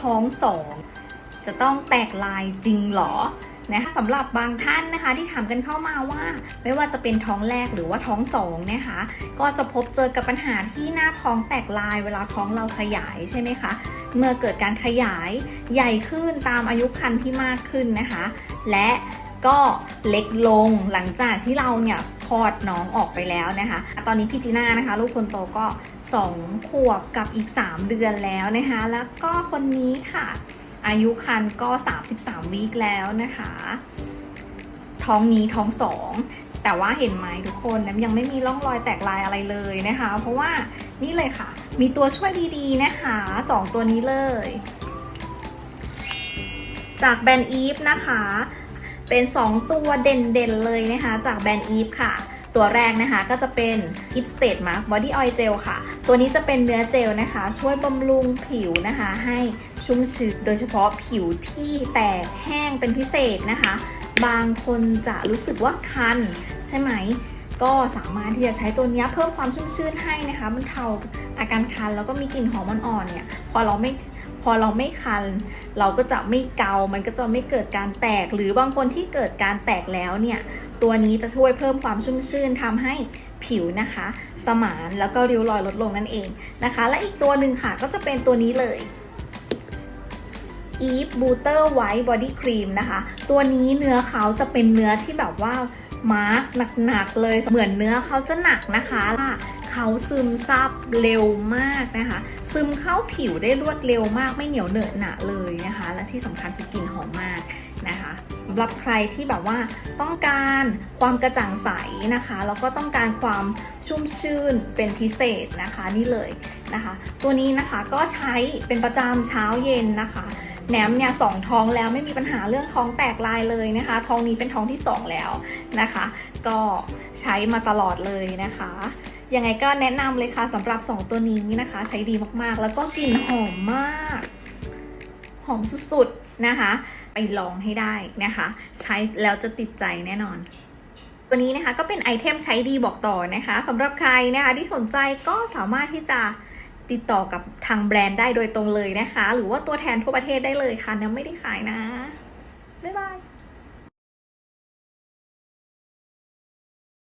ท้องสองจะต้องแตกลายจริงหรอนะคะสำหรับบางท่านนะคะที่ถามกันเข้ามาว่า ไม่ว่าจะเป็นท้องแรกหรือว่าท้องสองนะคะ ก็จะพบเจอกับปัญหาที่หน้าท้องแตกลายเวลาท้องเราขยายใช่ไหมคะเมื่อเกิดการขยายใหญ่ขึ้นตามอายุครรภ์ที่มากขึ้นนะคะ และก็เล็กลงหลังจากที่เราเนี่ยคลอดน้องออกไปแล้วนะคะ ตอนนี้พี่จีน่านะคะ ลูกคนโตก็ 2 ขวบกับอีก 3 เดือนแล้วนะคะ แล้วก็คนนี้ค่ะ อายุครรภ์ก็ 33 วีคแล้วนะคะ ท้องนี้ท้องสองแต่ว่าเห็นไหมทุกคนนะยังไม่มีร่องรอยแตกลายอะไรเลยนะคะ เพราะว่านี่เลยค่ะ มีตัวช่วยดีๆนะคะสองตัวนี้เลย จากแบรนด์อีฟนะคะ เป็น 2 ตัวเด่นๆเลยนะคะ จากแบรนด์อีฟค่ะ ตัวแรกนะคะก็จะเป็น i p State Mark Body Oil Gel ค่ะ ตัวนี้จะเป็นเนื้อเจลนะคะ ช่วยบำรุงผิวนะคะ ให้ชุ่มชื้นโดยเฉพาะผิวที่แตกแห้งเป็นพิเศษนะคะ บางคนจะรู้สึกว่าคัน ใช่ไหม ก็สามารถที่จะใช้ตัวนี้เพิ่มความชุ่มชื่นให้นะคะบรรเทาอาการคันแล้วก็มีกลิ่นหอมอ่อนๆเนี่ยพอเราไม่ พอเราไม่คัน เราก็จะไม่เกา มันก็จะไม่เกิดการแตก หรือบางคนที่เกิดการแตกแล้วเนี่ย ตัวนี้จะช่วยเพิ่มความชุ่มชื่นทำให้ผิวนะคะ สมานแล้วก็ริ้วรอยลดลงนั่นเองนะคะ และอีกตัวหนึ่งค่ะก็จะเป็นตัวนี้เลย Eve Booster White Body Cream นะคะ ตัวนี้เนื้อเขาจะเป็นเนื้อที่แบบว่า มาร์กหนักๆเลย เหมือนเนื้อเขาจะหนักนะคะเขาซึมซับเร็วมากนะคะ ซึมเข้าผิวได้รวดเร็วมากไม่เหนียวเหนอะหนะเลยนะคะ และที่สำคัญคือกลิ่นหอมมากนะคะสำหรับใครที่แบบว่าต้องการความกระจ่างใสนะคะ แล้วก็ต้องการความชุ่มชื่นเป็นพิเศษนะคะนี่เลยนะคะ ตัวนี้นะคะก็ใช้เป็นประจำเช้าเย็นนะคะ แหนมเนี่ยสองท้องแล้วไม่มีปัญหาเรื่องท้องแตกลายเลยนะคะ ท้องนี้เป็นท้องที่สองแล้วนะคะ ก็ใช้มาตลอดเลยนะคะยังไงก็แนะนำเลยค่ะสำหรับ 2 ตัวนี้นะคะ ใช้ดีมากๆ แล้วก็กลิ่นหอมมาก หอมสุดๆนะคะ ไปลองให้ได้นะคะ ใช้แล้วจะติดใจแน่นอน ตัวนี้นะคะก็เป็นไอเทมใช้ดีบอกต่อนะคะสำหรับใครนะคะที่สนใจก็สามารถที่จะ ติดต่อกับทางแบรนด์ได้โดยตรงเลยนะคะ หรือว่าตัวแทนทั่วประเทศได้เลยค่ะเนี่ยไม่ได้ขายนะ